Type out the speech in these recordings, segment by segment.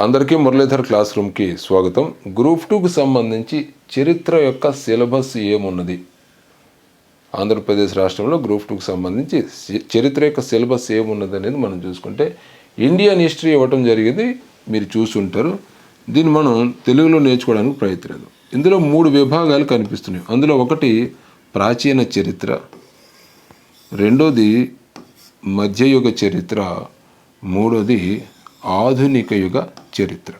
అందరికీ మురళీధర్ క్లాస్ రూమ్కి స్వాగతం. గ్రూప్ టూకి సంబంధించి చరిత్ర యొక్క సిలబస్ ఏమున్నది? ఆంధ్రప్రదేశ్ రాష్ట్రంలో గ్రూప్ టూకి సంబంధించి చరిత్ర యొక్క సిలబస్ ఏమున్నది అనేది మనం చూసుకుంటే ఇండియన్ హిస్టరీ ఇవ్వటం జరిగింది. మీరు చూసుంటారు. దీన్ని మనం తెలుగులో నేర్చుకోవడానికి ప్రయత్నిద్దాం. ఇందులో మూడు విభాగాలు కనిపిస్తున్నాయి. అందులో ఒకటి ప్రాచీన చరిత్ర రెండోది మధ్యయుగ చరిత్ర మూడోది ఆధునిక యుగ చరిత్ర.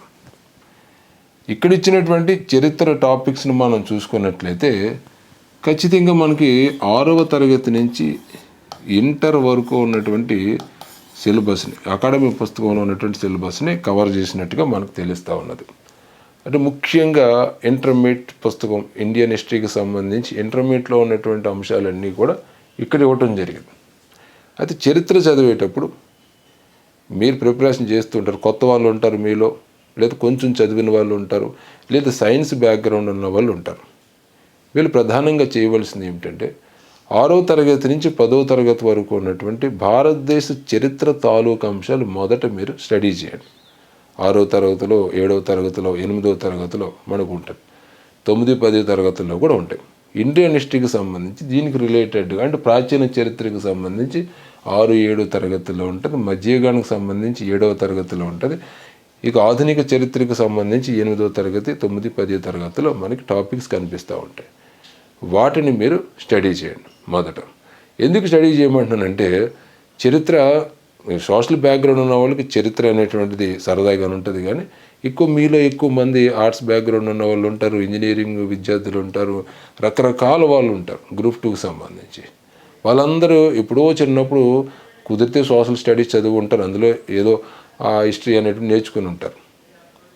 ఇక్కడ ఇచ్చినటువంటి చరిత్ర టాపిక్స్ని మనం చూసుకున్నట్లయితే ఖచ్చితంగా మనకి ఆరవ తరగతి నుంచి ఇంటర్ వరకు ఉన్నటువంటి సిలబస్ని అకాడమిక్ పుస్తకంలో ఉన్నటువంటి సిలబస్ని కవర్ చేసినట్టుగా మనకు తెలుస్తూ ఉన్నది. అంటే ముఖ్యంగా ఇంటర్మీడియట్ పుస్తకం ఇండియన్ హిస్టరీకి సంబంధించి ఇంటర్మీడియట్లో ఉన్నటువంటి అంశాలన్నీ కూడా ఇక్కడ ఇవ్వటం జరిగింది. అయితే చరిత్ర చదివేటప్పుడు మీరు ప్రిపరేషన్ చేస్తుంటారు కొత్త వాళ్ళు ఉంటారు మీలో లేదా కొంచెం చదివిన వాళ్ళు ఉంటారు లేదా సైన్స్ బ్యాక్గ్రౌండ్ ఉన్న వాళ్ళు ఉంటారు. వీళ్ళు ప్రధానంగా చేయవలసింది ఏమిటంటే ఆరో తరగతి నుంచి పదో తరగతి వరకు ఉన్నటువంటి భారతదేశ చరిత్ర తాలూకు అంశాలు మొదట మీరు స్టడీ చేయండి. ఆరో తరగతిలో ఏడవ తరగతిలో ఎనిమిదో తరగతిలో మనకు ఉంటుంది తొమ్మిది పది తరగతుల్లో కూడా ఉంటాయి. ఇండియన్ హిస్టరీకి సంబంధించి దీనికి రిలేటెడ్గా అంటే ప్రాచీన చరిత్రకు సంబంధించి ఆరు ఏడు తరగతిలో ఉంటుంది. మధ్యయుగానికి సంబంధించి ఏడవ తరగతిలో ఉంటుంది. ఇక ఆధునిక చరిత్రకు సంబంధించి ఎనిమిదవ తరగతి తొమ్మిది పది తరగతిలో మనకి టాపిక్స్ కనిపిస్తూ ఉంటాయి. వాటిని మీరు స్టడీ చేయండి మొదట. ఎందుకు స్టడీ చేయమంటున్నానంటే చరిత్ర సోషల్ బ్యాక్గ్రౌండ్ ఉన్న వాళ్ళకి చరిత్ర అనేటువంటిది సరదాగా ఉంటుంది కానీ ఎక్కువ మీలో ఎక్కువ మంది ఆర్ట్స్ బ్యాక్గ్రౌండ్ ఉన్న వాళ్ళు ఉంటారు ఇంజనీరింగ్ విద్యార్థులు ఉంటారు రకరకాల వాళ్ళు ఉంటారు గ్రూప్ టూకి సంబంధించి. వాళ్ళందరూ ఎప్పుడో చిన్నప్పుడు కుదిరితే సోషల్ స్టడీస్ చదివి ఉంటారు అందులో ఏదో ఆ హిస్టరీ అనేటివి నేర్చుకుని ఉంటారు.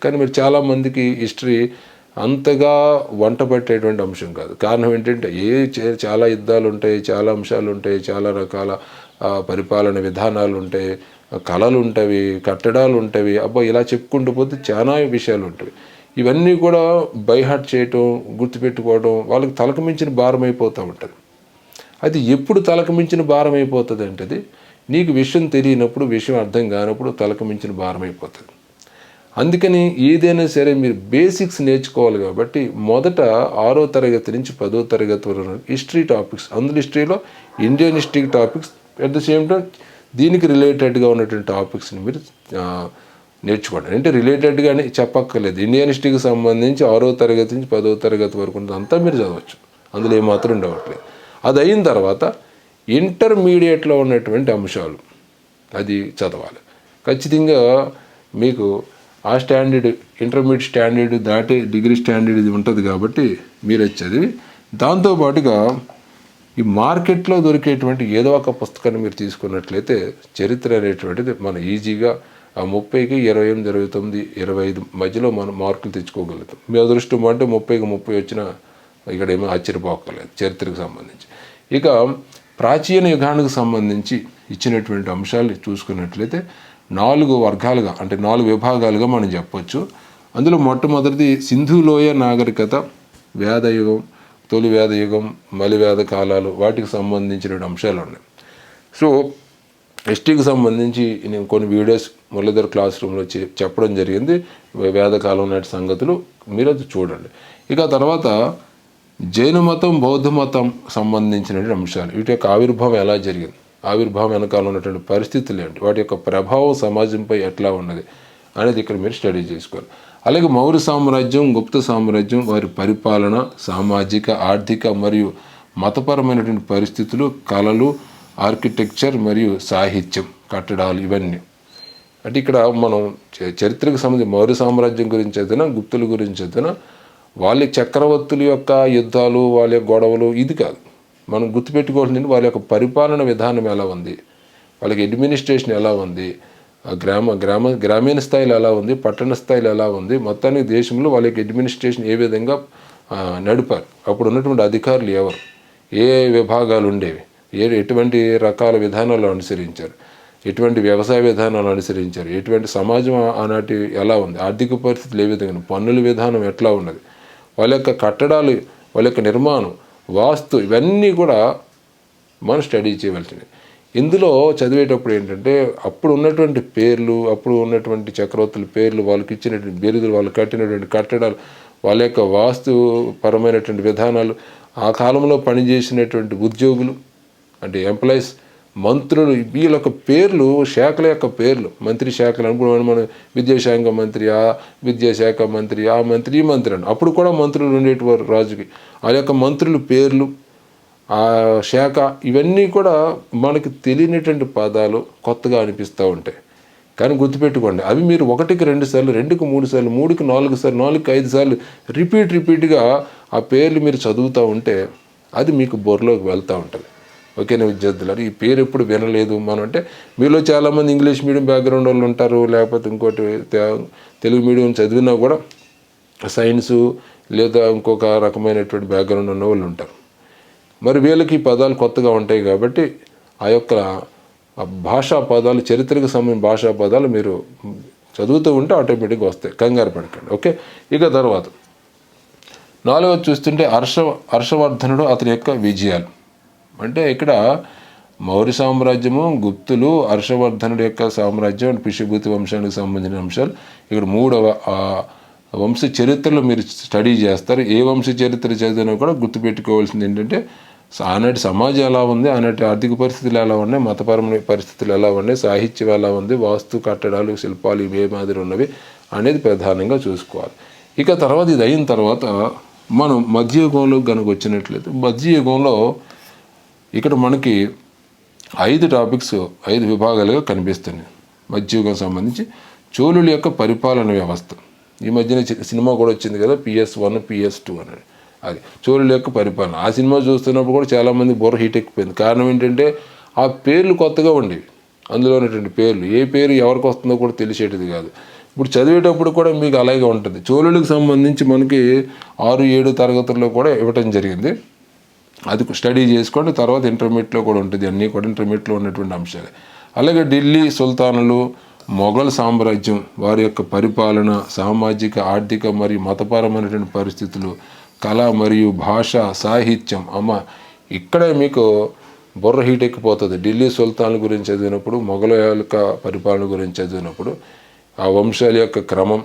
కానీ మీరు చాలామందికి హిస్టరీ అంతగా వంట పట్టేటువంటి అంశం కాదు. కారణం ఏంటంటే ఏ చే- చాలా యుద్ధాలు ఉంటాయి చాలా అంశాలు ఉంటాయి చాలా రకాల పరిపాలన విధానాలు ఉంటాయి కళలు ఉంటవి కట్టడాలు ఉంటవి అబ్బా ఇలా చెప్పుకుంటూ పోతే చాలా విషయాలు ఉంటాయి. ఇవన్నీ కూడా బైహార్ట్ చేయటం గుర్తుపెట్టుకోవడం వాళ్ళకి తలకు మించిన భారం అయిపోతూ ఉంటుంది. అది ఎప్పుడు తలకు మించిన భారం అయిపోతుంది అంటే నీకు విషయం తెలియనప్పుడు విషయం అర్థం కానప్పుడు తలకు మించిన భారం అయిపోతుంది. అందుకని ఏదైనా సరే మీరు బేసిక్స్ నేర్చుకోవాలి కాబట్టి మొదట ఆరో తరగతి నుంచి పదో తరగతి వరకు హిస్టరీ టాపిక్స్ అందులో హిస్టరీలో Indian history topics at the same time దీనికి రిలేటెడ్గా ఉన్నటువంటి టాపిక్స్ని మీరు నేర్చుకోండి. అంటే రిలేటెడ్గానే చెప్పక్కర్లేదు. ఇండియన్ హిస్టరీకి సంబంధించి ఆరో తరగతి నుంచి పదో తరగతి వరకు ఉన్నది అంతా మీరు చదవచ్చు. అందులో ఏమాత్రం డౌట్లేదు అది అయిన తర్వాత ఇంటర్మీడియట్లో ఉన్నటువంటి అంశాలు అది చదవాలి. ఖచ్చితంగా మీకు ఆ స్టాండర్డ్ ఇంటర్మీడియట్ స్టాండర్డ్ దాటి డిగ్రీ స్టాండర్డ్ ఇది ఉంటుంది కాబట్టి మీరు అది చదివి దాంతోపాటుగా ఈ మార్కెట్లో దొరికేటువంటి ఏదో ఒక పుస్తకాన్ని మీరు తీసుకున్నట్లయితే చరిత్ర అనేటువంటిది మనం ఈజీగా ఆ ముప్పైకి ఇరవై ఎనిమిది ఇరవై తొమ్మిది ఇరవై ఐదు మధ్యలో మనం మార్కులు తెచ్చుకోగలుగుతాం. మీ అదృష్టం అంటే ముప్పైకి ముప్పై వచ్చినా ఇక్కడ ఏమీ ఆశ్చర్యపోకలేదు చరిత్రకు సంబంధించి. ఇక ప్రాచీన యుగానికి సంబంధించి ఇచ్చినటువంటి అంశాలు చూసుకున్నట్లయితే నాలుగు వర్గాలుగా అంటే నాలుగు విభాగాలుగా మనం చెప్పొచ్చు. అందులో మొట్టమొదటిది సింధులోయ నాగరికత వేదయుగం తొలి వేదయుగం మలివేద కాలాలు వాటికి సంబంధించిన అంశాలు ఉన్నాయి. సో ఎస్టీకి సంబంధించి నేను కొన్ని వీడియోస్ మురళీధర్ క్లాస్ రూమ్లో చెప్పడం జరిగింది. వేదకాలం నాటి సంగతులు మీరు అది చూడండి. ఇక తర్వాత జైన మతం బౌద్ధ మతం సంబంధించినటువంటి అంశాలు. వీటి యొక్క ఆవిర్భావం ఎలా జరిగింది? ఆవిర్భావం వెనకాల ఉన్నటువంటి పరిస్థితులు ఏంటి? వాటి యొక్క ప్రభావం సమాజంపై ఎట్లా ఉన్నది అనేది ఇక్కడ మీరు స్టడీ చేసుకోవాలి. అలాగే మౌర్య సామ్రాజ్యం గుప్త సామ్రాజ్యం వారి పరిపాలన సామాజిక ఆర్థిక మరియు మతపరమైనటువంటి పరిస్థితులు కళలు ఆర్కిటెక్చర్ మరియు సాహిత్యం కట్టడాలు ఇవన్నీ. అంటే ఇక్కడ మనం చరిత్రకు సంబంధించి మౌర్య సామ్రాజ్యం గురించి అయితేనా గుప్తుల గురించి అయితేనా వాళ్ళ చక్రవర్తుల యొక్క యుద్ధాలు వాళ్ళ యొక్క గొడవలు ఇది కాదు. మనం గుర్తుపెట్టుకోవాల్సింది వాళ్ళ యొక్క పరిపాలన విధానం ఎలా ఉంది వాళ్ళకి అడ్మినిస్ట్రేషన్ ఎలా ఉంది గ్రామ గ్రామ గ్రామీణ స్థాయిలో ఎలా ఉంది పట్టణ స్థాయిలో ఎలా ఉంది మొత్తానికి దేశంలో వాళ్ళ యొక్క అడ్మినిస్ట్రేషన్ ఏ విధంగా నడిపారు. అప్పుడు ఉన్నటువంటి అధికారులు ఎవరు? ఏ విభాగాలు ఉండేవి? ఏ ఎటువంటి రకాల విధానాలు అనుసరించారు? ఎటువంటి వ్యవసాయ విధానాలు అనుసరించారు? ఎటువంటి సమాజం ఆనాటి ఎలా ఉంది? ఆర్థిక పరిస్థితులు ఏ విధంగా పన్నుల విధానం ఎట్లా ఉన్నది? వాళ్ళ యొక్క కట్టడాలు వాళ్ళ యొక్క నిర్మాణం వాస్తు ఇవన్నీ కూడా మనం స్టడీ చేయవలసినవి. ఇందులో చదివేటప్పుడు ఏంటంటే అప్పుడు ఉన్నటువంటి పేర్లు అప్పుడు ఉన్నటువంటి చక్రవర్తుల పేర్లు వాళ్ళకి ఇచ్చినటువంటి బిరుదులు వాళ్ళు కట్టినటువంటి కట్టడాలు వాళ్ళ యొక్క వాస్తు పరమైనటువంటి విధానాలు ఆ కాలంలో పనిచేసినటువంటి ఉద్యోగులు అంటే ఎంప్లాయీస్ మంత్రులు వీళ్ళ యొక్క పేర్లు శాఖల యొక్క పేర్లు. మంత్రి శాఖలు అనుకున్నాం మనం విద్యాశాఖ మంత్రి ఆ విద్యాశాఖ మంత్రి ఆ మంత్రి ఈ మంత్రి అని అప్పుడు కూడా మంత్రులు ఉండేటివారు రాజుకి. ఆ యొక్క మంత్రుల పేర్లు ఆ శాఖ ఇవన్నీ కూడా మనకి తెలియనటువంటి పదాలు కొత్తగా అనిపిస్తూ ఉంటాయి. కానీ గుర్తుపెట్టుకోండి అవి మీరు ఒకటికి రెండు సార్లు రెండుకి మూడు సార్లు మూడుకి నాలుగు సార్లు నాలుగుకి ఐదు సార్లు రిపీట్ రిపీట్గా ఆ పేర్లు మీరు చదువుతూ ఉంటే అది మీకు బొర్రలోకి వెళ్తూ ఉంటుంది. ఓకేనా విద్యార్థులారు ఈ పేరు ఎప్పుడు వినలేదు. మనం అంటే మీలో చాలామంది ఇంగ్లీష్ మీడియం బ్యాక్గ్రౌండ్ వాళ్ళు ఉంటారు లేకపోతే ఇంకోటి తెలుగు మీడియం చదివినా కూడా సైన్సు లేదా ఇంకొక రకమైనటువంటి బ్యాక్గ్రౌండ్ ఉన్న వాళ్ళు ఉంటారు. మరి వీళ్ళకి ఈ పదాలు కొత్తగా ఉంటాయి కాబట్టి ఆ యొక్క భాషా పదాలు చరిత్రకు సంబంధించిన భాషా పదాలు మీరు చదువుతూ ఉంటే ఆటోమేటిక్గా వస్తాయి. కంగారు పడకండి ఓకే? ఇక తర్వాత నాలుగవది చూస్తుంటే హర్ష హర్షవర్ధనుడు అతని యొక్క విజయాలు. అంటే ఇక్కడ మౌర్య సామ్రాజ్యము గుప్తులు హర్షవర్ధనుడి యొక్క సామ్రాజ్యం పిషభూతి వంశానికి సంబంధించిన అంశాలు. ఇక్కడ మూడవ వంశ చరిత్రలో మీరు స్టడీ చేస్తారు. ఏ వంశ చరిత్ర చదివినా కూడా గుర్తుపెట్టుకోవాల్సింది ఏంటంటే ఆనాటి సమాజం ఎలా ఉంది ఆనాటి ఆర్థిక పరిస్థితులు ఎలా ఉన్నాయి మతపరమైన పరిస్థితులు ఎలా ఉన్నాయి సాహిత్యం ఎలా ఉంది వాస్తు కట్టడాలు శిల్పాలు ఇవే మాదిరి ఉన్నవి అనేది ప్రధానంగా చూసుకోవాలి. ఇక తర్వాత ఇది అయిన తర్వాత మనం మధ్యయుగంలో కనుక వచ్చినట్లయితే మధ్యయుగంలో ఇక్కడ మనకి ఐదు టాపిక్స్ ఐదు విభాగాలుగా కనిపిస్తున్నాయి. మధ్యయుగం సంబంధించి చోళుల యొక్క పరిపాలన వ్యవస్థ. ఈ మధ్యన సినిమా కూడా వచ్చింది కదా పిఎస్ వన్ పిఎస్ టూ అనేది అది చోళుల యొక్క పరిపాలన. ఆ సినిమా చూస్తున్నప్పుడు కూడా చాలామంది బుర్ర హీట్ ఎక్కిపోయింది. కారణం ఏంటంటే ఆ పేర్లు కొత్తగా ఉండేవి. అందులో ఉన్నటువంటి పేర్లు. ఏ పేరు ఎవరికి వస్తుందో కూడా తెలిసేటిది కాదు. ఇప్పుడు చదివేటప్పుడు కూడా మీకు అలాగే ఉంటుంది. చోళులకు సంబంధించి మనకి ఆరు ఏడు తరగతుల్లో కూడా ఇవ్వటం జరిగింది. అది స్టడీ చేసుకోండి తర్వాత ఇంటర్మీడియట్లో కూడా ఉంటుంది. అన్నీ కూడా ఇంటర్మీడియట్లో ఉన్నటువంటి అంశాలే. అలాగే ఢిల్లీ సుల్తానులు మొఘల్ సామ్రాజ్యం వారి యొక్క పరిపాలన సామాజిక ఆర్థిక మరియు మతపరమైనటువంటి పరిస్థితులు కళ మరియు భాష సాహిత్యం అమ్మ. ఇక్కడే మీకు బుర్ర హీట్ ఎక్కిపోతుంది. ఢిల్లీ సుల్తాన్ల గురించి చదివినప్పుడు మొఘల యొక్క పరిపాలన గురించి చదివినప్పుడు ఆ వంశాల యొక్క క్రమం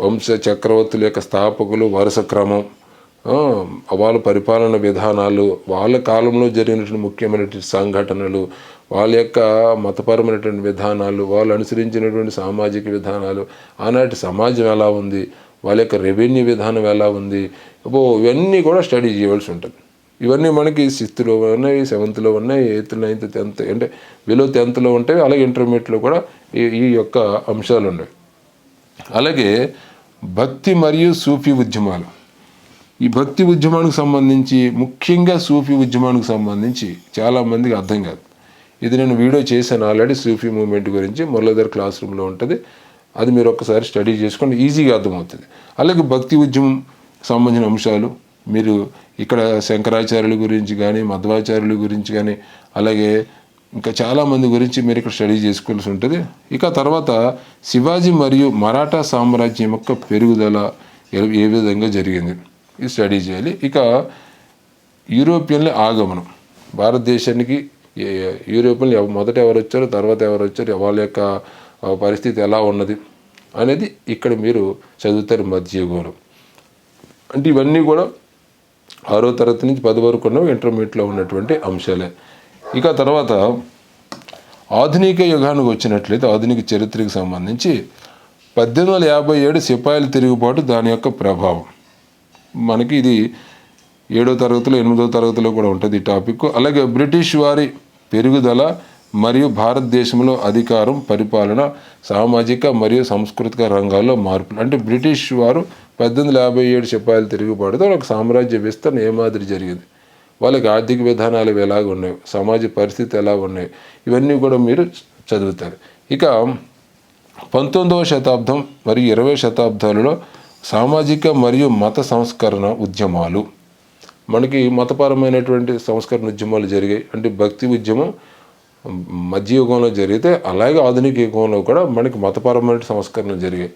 వంశ చక్రవర్తుల యొక్క స్థాపకులు వరుస క్రమం వాళ్ళ పరిపాలన విధానాలు వాళ్ళ కాలంలో జరిగినటువంటి ముఖ్యమైనటువంటి సంఘటనలు వాళ్ళ యొక్క మతపరమైనటువంటి విధానాలు వాళ్ళు అనుసరించినటువంటి సామాజిక విధానాలు ఆనాటి సమాజం ఎలా ఉంది వాళ్ళ యొక్క రెవెన్యూ విధానం ఎలా ఉంది అబ్బో ఇవన్నీ కూడా స్టడీ చేయవలసి ఉంటుంది. ఇవన్నీ మనకి సిక్స్త్లో ఉన్నాయి సెవెంత్లో ఉన్నాయి ఎయిత్ నైన్త్ టెన్త్ అంటే బిలో టెన్త్లో ఉంటాయి అలాగే ఇంటర్మీడియట్లో కూడా ఈ ఈ యొక్క అంశాలు ఉన్నాయి అలాగే భక్తి మరియు సూఫీ ఉద్యమాలు. ఈ భక్తి ఉద్యమానికి సంబంధించి ముఖ్యంగా సూఫీ ఉద్యమానికి సంబంధించి చాలామందికి అర్థం కాదు. ఇది నేను వీడియో చేశాను ఆల్రెడీ సూఫీ మూమెంట్ గురించి మురళీధర్ క్లాస్ రూమ్లో ఉంటుంది. అది మీరు ఒక్కసారి స్టడీ చేసుకోండి ఈజీగా అర్థమవుతుంది. అలాగే భక్తి ఉద్యమం సంబంధించిన అంశాలు మీరు ఇక్కడ శంకరాచార్యుల గురించి కానీ మధ్వాచార్యుల గురించి కానీ అలాగే ఇంకా చాలామంది గురించి మీరు ఇక్కడ స్టడీ చేసుకోవాల్సి ఉంటుంది. ఇక తర్వాత శివాజీ మరియు మరాఠా సామ్రాజ్యం యొక్క పెరుగుదల ఏ- ఏ విధంగా జరిగింది? ఇది స్టడీ చేయాలి. ఇక యూరోపియన్ల ఆగమనం. భారతదేశానికి యూరోపియన్లు మొదట ఎవరు వచ్చారు తర్వాత ఎవరు వచ్చారు వాళ్ళ యొక్క పరిస్థితి ఎలా ఉన్నది అనేది ఇక్కడ మీరు చదువుతారు మధ్యయుగంలో. అంటే ఇవన్నీ కూడా ఆరో తరగతి నుంచి పది వరకు ఉన్న ఇంటర్మీడియట్లో ఉన్నటువంటి అంశాలే. ఇక తర్వాత ఆధునిక యుగానికి వచ్చినట్లయితే ఆధునిక చరిత్రకు సంబంధించి పద్దెనిమిది వందల యాభై ఏడు సిపాయిల తిరుగుబాటు దాని యొక్క ప్రభావం. మనకి ఇది ఏడో తరగతిలో ఎనిమిదో తరగతిలో కూడా ఉంటుంది ఈ టాపిక్. అలాగే బ్రిటిష్ వారి పెరుగుదల మరియు భారతదేశంలో అధికారం పరిపాలన సామాజిక మరియు సాంస్కృతిక రంగాల్లో మార్పులు. అంటే బ్రిటిష్ వారు పద్దెనిమిది యాభై ఏడు సిపాయిలు తిరుగుబాటుతో వాళ్ళకి సామ్రాజ్య విస్తరణ ఏ మాదిరి జరిగింది. వాళ్ళకి ఆర్థిక విధానాలు ఎలాగ ఉన్నాయి? సమాజ పరిస్థితి ఎలా ఉన్నాయి? ఇవన్నీ కూడా మీరు చదువుతారు. ఇక పంతొమ్మిదవ శతాబ్దం మరియు ఇరవై శతాబ్దాలలో సామాజిక మరియు మత సంస్కరణ ఉద్యమాలు. మనకి మతపరమైనటువంటి సంస్కరణ ఉద్యమాలు జరిగాయి. అంటే భక్తి ఉద్యమం మధ్యయుగంలో జరిగితే అలాగే ఆధునిక యుగంలో కూడా మనకి మతపరమైన సంస్కరణలు జరిగాయి.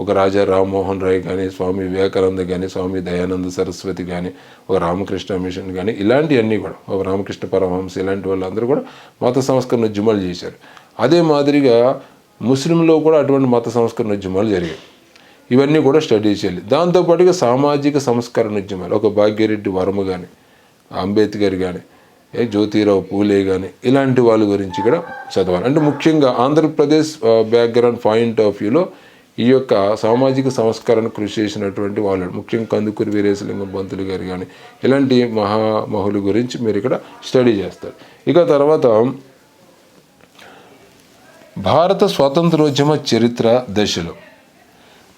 ఒక రాజా రామ్మోహన్ రాయ్ కానీ స్వామి వివేకానంద కానీ స్వామి దయానంద సరస్వతి కానీ ఒక రామకృష్ణ మిషన్ కానీ ఇలాంటివన్నీ కూడా ఒక రామకృష్ణ పరమహంస ఇలాంటి వాళ్ళందరూ కూడా మత సంస్కరణ ఉద్యమాలు చేశారు. అదే మాదిరిగా ముస్లింలో కూడా అటువంటి మత సంస్కరణ ఉద్యమాలు జరిగాయి. ఇవన్నీ కూడా స్టడీ చేయాలి. దాంతోపాటుగా సామాజిక సంస్కరణ ఉద్యమాలు ఒక భాగ్యరెడ్డి వర్మ కానీ అంబేద్కర్ కానీ ఏ జ్యోతిరావు పూలే కానీ ఇలాంటి వాళ్ళ గురించి కూడా చదవాలి. అంటే ముఖ్యంగా ఆంధ్రప్రదేశ్ బ్యాక్గ్రౌండ్ పాయింట్ ఆఫ్ వ్యూలో ఈ యొక్క సామాజిక సంస్కరణ కృషి చేసినటువంటి వాళ్ళు ముఖ్యంగా కందుకూరి వీరేశలింగం పంతులు గారు కానీ ఇలాంటి మహామహుల గురించి మీరు ఇక్కడ స్టడీ చేస్తారు. ఇక తర్వాత భారత స్వాతంత్రోద్యమ చరిత్ర దశలో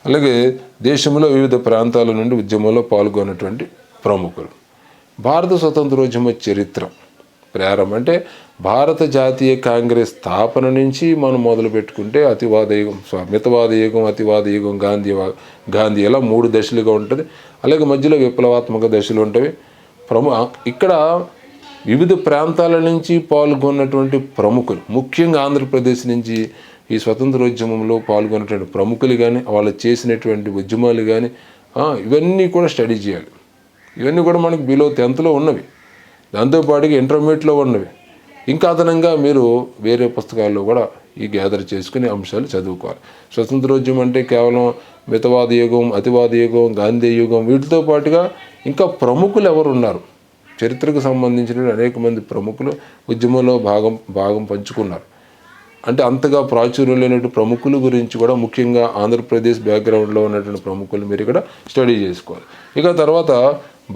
అలాగే దేశంలో వివిధ ప్రాంతాల నుండి ఉద్యమంలో పాల్గొన్నటువంటి ప్రముఖులు. భారత స్వతంత్రోద్యమ చరిత్ర. ప్రారంభం అంటే భారత జాతీయ కాంగ్రెస్ స్థాపన నుంచి మనం మొదలు పెట్టుకుంటే అతివాద యుగం సారీ మితవాద యుగం అతివాద యుగం గాంధీ గాంధీ ఇలా మూడు దశలుగా ఉంటుంది. అలాగే మధ్యలో విప్లవాత్మక దశలు ఉంటాయి ప్రము ఇక్కడ వివిధ ప్రాంతాల నుంచి పాల్గొన్నటువంటి ప్రముఖులు ముఖ్యంగా ఆంధ్రప్రదేశ్ నుంచి ఈ స్వతంత్రోద్యమంలో పాల్గొనేటువంటి ప్రముఖులు కానీ వాళ్ళు చేసినటువంటి ఉద్యమాలు కానీ ఇవన్నీ కూడా స్టడీ చేయాలి. ఇవన్నీ కూడా మనకు బిలో టెన్త్లో ఉన్నవి. దాంతోపాటుగా ఇంటర్మీడియట్లో ఉన్నవి. ఇంకా అదనంగా మీరు వేరే పుస్తకాల్లో కూడా ఈ గ్యాదర్ చేసుకునే అంశాలు చదువుకోవాలి. స్వతంత్రోద్యమం అంటే కేవలం మితవాద యుగం అతివాద యుగం గాంధీ యుగం వీటితో పాటుగా ఇంకా ప్రముఖులు ఎవరు ఉన్నారు? చరిత్రకు సంబంధించిన అనేక మంది ప్రముఖులు ఉద్యమంలో భాగం భాగం పంచుకున్నారు. అంటే అంతగా ప్రాచుర్యం లేనటువంటి ప్రముఖుల గురించి కూడా ముఖ్యంగా ఆంధ్రప్రదేశ్ బ్యాక్గ్రౌండ్లో ఉన్నటువంటి ప్రముఖులు మీరు ఇక్కడ స్టడీ చేసుకోవాలి. ఇక తర్వాత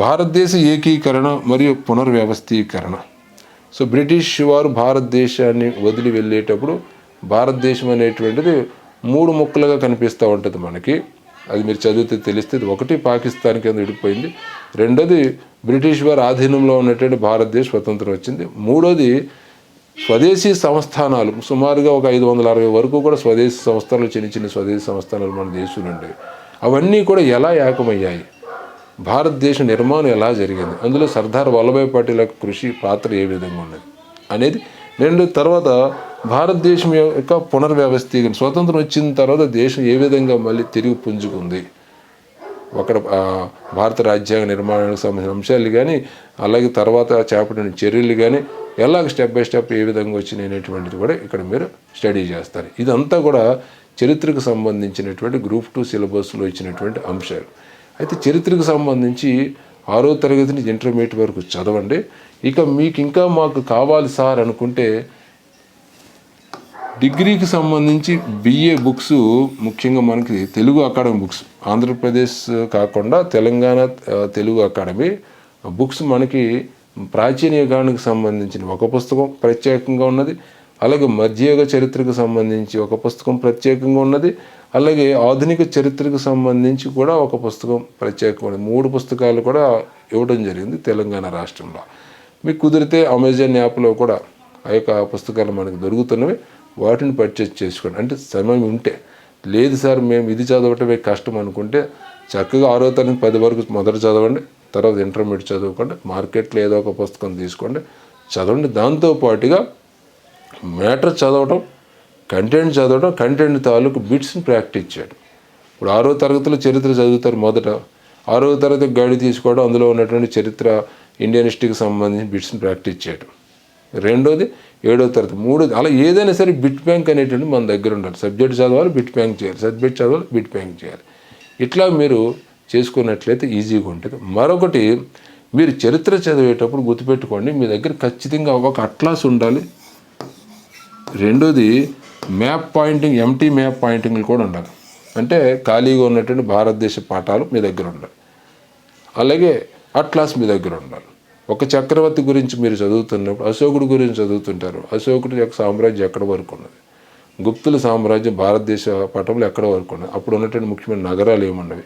భారతదేశ ఏకీకరణ మరియు పునర్వ్యవస్థీకరణ. సో బ్రిటిష్ వారు భారతదేశాన్ని వదిలి వెళ్ళేటప్పుడు భారతదేశం అనేటువంటిది మూడు ముక్కలుగా కనిపిస్తూ ఉంటుంది మనకి. అది మీరు చదివితే తెలిస్తే ఒకటి పాకిస్తాన్ కింద విడిపోయింది రెండోది బ్రిటిష్ వారి ఆధీనంలో ఉన్నటువంటి భారతదేశం స్వతంత్రం వచ్చింది. మూడోది స్వదేశీ సంస్థానాలు సుమారుగా ఒక ఐదు వందల అరవై వరకు కూడా స్వదేశీ సంస్థలు చిన్న చిన్న స్వదేశీ సంస్థానాలు మన దేశంలో ఉండేవి అవన్నీ కూడా ఎలా ఏకమయ్యాయి? భారతదేశ నిర్మాణం ఎలా జరిగింది? అందులో సర్దార్ వల్లభాయ్ పటేల్ యొక్క కృషి పాత్ర ఏ విధంగా ఉన్నది? అనేది రెండు తర్వాత భారతదేశం యొక్క పునర్వ్యవస్థీకరణ స్వతంత్రం వచ్చిన తర్వాత దేశం ఏ విధంగా మళ్ళీ తిరిగి పుంజుకుంది? అక్కడ భారత రాజ్యాంగ నిర్మాణానికి సంబంధించిన అంశాలు కానీ అలాగే తర్వాత చేపట్టిన చర్యలు కానీ ఎలాగ స్టెప్ బై స్టెప్ ఏ విధంగా వచ్చినాయి అనేటువంటిది కూడా ఇక్కడ మీరు స్టడీ చేస్తారు. ఇదంతా కూడా చరిత్రకు సంబంధించినటువంటి గ్రూప్ టూ సిలబస్లో ఇచ్చినటువంటి అంశాలు. అయితే చరిత్రకు సంబంధించి ఆరో తరగతి నుంచి ఇంటర్మీడియట్ వరకు చదవండి. ఇక మీకు ఇంకా మాకు కావాలి సార్ అనుకుంటే డిగ్రీకి సంబంధించి బిఏ బుక్స్ ముఖ్యంగా మనకి తెలుగు అకాడమీ బుక్స్ ఆంధ్రప్రదేశ్ కాకుండా తెలంగాణ తెలుగు అకాడమీ బుక్స్ మనకి ప్రాచీన యుగానికి సంబంధించిన ఒక పుస్తకం ప్రత్యేకంగా ఉన్నది. అలాగే మధ్యయుగ చరిత్రకు సంబంధించి ఒక పుస్తకం ప్రత్యేకంగా ఉన్నది. అలాగే ఆధునిక చరిత్రకు సంబంధించి కూడా ఒక పుస్తకం ప్రత్యేకమైనది మూడు పుస్తకాలు కూడా ఇవ్వడం జరిగింది తెలంగాణ రాష్ట్రంలో. మీకు కుదిరితే అమెజాన్ యాప్లో కూడా ఆ యొక్క పుస్తకాలు మనకు దొరుకుతున్నవి. వాటిని పర్చేస్ చేసుకోండి. అంటే సమయం ఉంటే. లేదు సార్ మేము ఇది చదవటమే కష్టం అనుకుంటే చక్కగా ఆరో తరగతి పది వరకు మొదట చదవండి. తర్వాత ఇంటర్మీడియట్ చదువుకోండి మార్కెట్లో ఏదో ఒక పుస్తకం తీసుకోండి చదవండి. దాంతోపాటుగా మ్యాటర్ చదవటం కంటెంట్ చదవడం కంటెంట్ తాలూకు బిట్స్ని ప్రాక్టీస్ చేయడం ఇప్పుడు ఆరో తరగతిలో చరిత్ర చదువుతారు మొదట. ఆరో తరగతి గైడ్ తీసుకోవడం అందులో ఉన్నటువంటి చరిత్ర ఇండియన్ హిస్టరీకి సంబంధించిన బిట్స్ని ప్రాక్టీస్ చేయడం రెండోది ఏడో తరగతి మూడోది అలా ఏదైనా సరే బిట్ బ్యాంక్ అనేటువంటి మన దగ్గర ఉండాలి. సబ్జెక్ట్ చదవాలి బిట్ బ్యాంక్ చేయాలి. సబ్జెక్ట్ చదవాలి బిట్ బ్యాంక్ చేయాలి. ఇట్లా మీరు చేసుకున్నట్లయితే ఈజీగా ఉంటుంది. మరొకటి మీరు చరిత్ర చదివేటప్పుడు గుర్తుపెట్టుకోండి మీ దగ్గర ఖచ్చితంగా ఒక అట్లాస్ ఉండాలి. రెండోది మ్యాప్ పాయింటింగ్ ఎంటీ మ్యాప్ పాయింటింగ్లు కూడా ఉండాలి. అంటే ఖాళీగా ఉన్నటువంటి భారతదేశ పాఠాలు మీ దగ్గర ఉండాలి. అలాగే అట్లాస్ మీ దగ్గర ఉండాలి. ఒక చక్రవర్తి గురించి మీరు చదువుతున్నప్పుడు అశోకుడు గురించి చదువుతుంటారు. అశోకుడి యొక్క సామ్రాజ్యం ఎక్కడ వరకు ఉన్నది? గుప్తుల సామ్రాజ్యం భారతదేశ పటంలో ఎక్కడ వరకు ఉన్నది? అప్పుడు ఉన్నటువంటి ముఖ్యమైన నగరాలు ఏమున్నవి?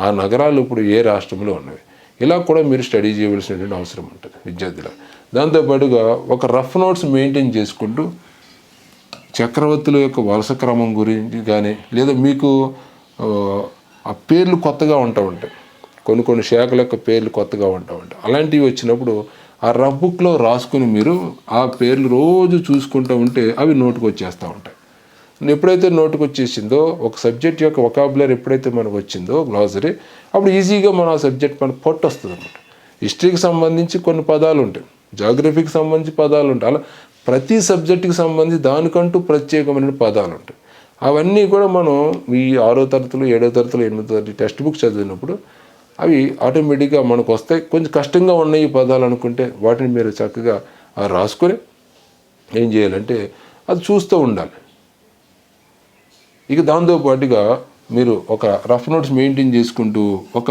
ఆ నగరాలు ఇప్పుడు ఏ రాష్ట్రంలో ఉన్నవి? ఇలా కూడా మీరు స్టడీ చేయవలసినటువంటి అవసరం ఉంటుంది విద్యార్థుల. దాంతోపాటుగా ఒక రఫ్ నోట్స్ మెయింటైన్ చేసుకుంటూ చక్రవర్తుల యొక్క వలస క్రమం గురించి కానీ లేదా మీకు ఆ పేర్లు కొత్తగా ఉంటా ఉంటాయి. కొన్ని కొన్ని శాఖల యొక్క పేర్లు కొత్తగా ఉంటా ఉంటాయి. అలాంటివి వచ్చినప్పుడు ఆ రఫ్ బుక్లో రాసుకుని మీరు ఆ పేర్లు రోజు చూసుకుంటూ ఉంటే అవి నోటుకు వచ్చేస్తూ ఉంటాయి. ఎప్పుడైతే నోటుకు వచ్చేసిందో ఒక సబ్జెక్ట్ యొక్క ఒకాబులర్ ఎప్పుడైతే మనకు వచ్చిందో గ్లాసరీ అప్పుడు ఈజీగా మన ఆ సబ్జెక్ట్ మనకు పొట్టు వస్తుంది అనమాట హిస్టరీకి సంబంధించి కొన్ని పదాలు ఉంటాయి. జాగ్రఫీకి సంబంధించి పదాలు ఉంటాయి. అలా ప్రతి సబ్జెక్టుకి సంబంధించి దానికంటూ ప్రత్యేకమైన పదాలు ఉంటాయి. అవన్నీ కూడా మనం ఈ ఆరో తరగతులు ఏడో తరగతులు ఎనిమిదో తరగతి టెక్స్ట్ బుక్ చదివినప్పుడు అవి ఆటోమేటిక్గా మనకు వస్తాయి. కొంచెం కష్టంగా ఉన్నాయి ఈ పదాలు అనుకుంటే వాటిని మీరు చక్కగా రాసుకొని ఏం చేయాలంటే అది చూస్తూ ఉండాలి. ఇక దాంతో పాటుగా మీరు ఒక రఫ్ నోట్స్ మెయింటైన్ చేసుకుంటూ ఒక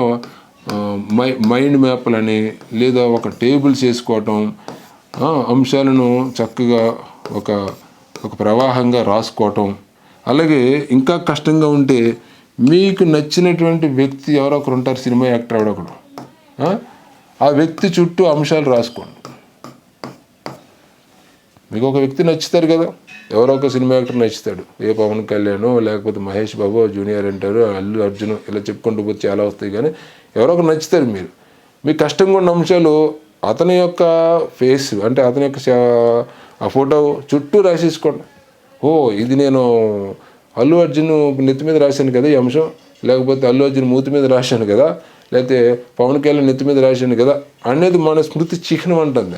మై మైండ్ మ్యాప్లని లేదా ఒక టేబుల్స్ వేసుకోవటం అంశాలను చక్కగా ఒక ఒక ప్రవాహంగా రాసుకోవటం. అలాగే ఇంకా కష్టంగా ఉంటే మీకు నచ్చినటువంటి వ్యక్తి ఎవరో ఒకరు ఉంటారు సినిమా యాక్టర్ ఎవడొకడు ఆ? ఆ వ్యక్తి చుట్టూ అంశాలు రాసుకోండి. మీకు ఒక వ్యక్తి నచ్చుతారు కదా? ఎవరో ఒక సినిమా యాక్టర్ నచ్చుతాడు. ఏ పవన్ కళ్యాణ్ లేకపోతే మహేష్ బాబు జూనియర్ అంటారు అల్లు అర్జున్ ఇలా చెప్పుకుంటూ పోతే చాలా వస్తాయి కానీ ఎవరో ఒకరు నచ్చుతారు మీరు. మీకు కష్టంగా ఉన్న అంశాలు అతని యొక్క ఫేస్ అంటే అతని యొక్క ఆ ఫోటో చుట్టూ రాసేసుకోండి. ఓ ఇది నేను అల్లు అర్జున్ నెత్తి మీద రాశాను కదా ఈ అంశం. లేకపోతే అల్లు అర్జున్ మూతి మీద రాశాను కదా. లేకపోతే పవన్ కళ్యాణ్ నెత్తి మీద రాశాను కదా. అనేది మన స్మృతి చిహ్నం అంటుంది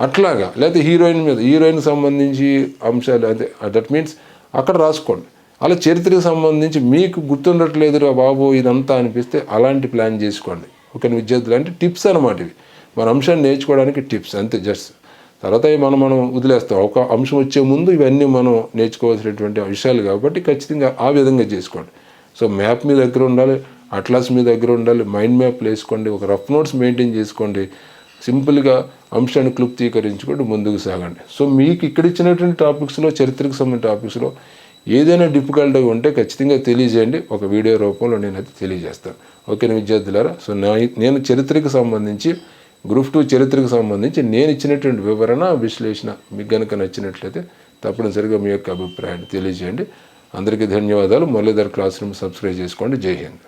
అట్లాగా. లేకపోతే హీరోయిన్ మీద హీరోయిన్ సంబంధించి అంశాలు అదే దట్ మీన్స్ అక్కడ రాసుకోండి. అలా చరిత్రకు సంబంధించి మీకు గుర్తుండట్లేదు రా బాబు ఇదంతా అనిపిస్తే అలాంటి ప్లాన్ చేసుకోండి. ఒక విద్యార్థులు? అంటే టిప్స్ అనమాట ఇవి. మన అంశాన్ని నేర్చుకోవడానికి టిప్స్ అంతే జస్ట్ తర్వాత మనం మనం వదిలేస్తాం. ఒక అంశం వచ్చే ముందు ఇవన్నీ మనం నేర్చుకోవాల్సినటువంటి విషయాలు కాబట్టి ఖచ్చితంగా ఆ విధంగా చేసుకోండి. సో మ్యాప్ మీ దగ్గర ఉండాలి అట్లాస్ మీ దగ్గర ఉండాలి మైండ్ మ్యాప్లు వేసుకోండి ఒక రఫ్ నోట్స్ మెయింటైన్ చేసుకోండి. సింపుల్గా అంశాన్ని క్లుప్తీకరించుకుంటూ ముందుకు సాగండి. సో మీకు ఇక్కడ ఇచ్చినటువంటి టాపిక్స్లో చరిత్రకు సంబంధించిన టాపిక్స్లో ఏదైనా డిఫికల్ట్గా ఉంటే ఖచ్చితంగా తెలియజేయండి. ఒక వీడియో రూపంలో నేనైతే తెలియజేస్తాను. ఓకేనా విద్యార్థులారా? సో నా నేను చరిత్రకు సంబంధించి గ్రూప్ టూ చరిత్రకు సంబంధించి నేను ఇచ్చినటువంటి వివరణ విశ్లేషణ మీకు కనుక నచ్చినట్లయితే తప్పనిసరిగా మీ యొక్క అభిప్రాయాన్ని తెలియజేయండి. అందరికీ ధన్యవాదాలు. మురళీధర్ క్లాస్ రూమ్ సబ్స్క్రైబ్ చేసుకోండి. జై హింద్.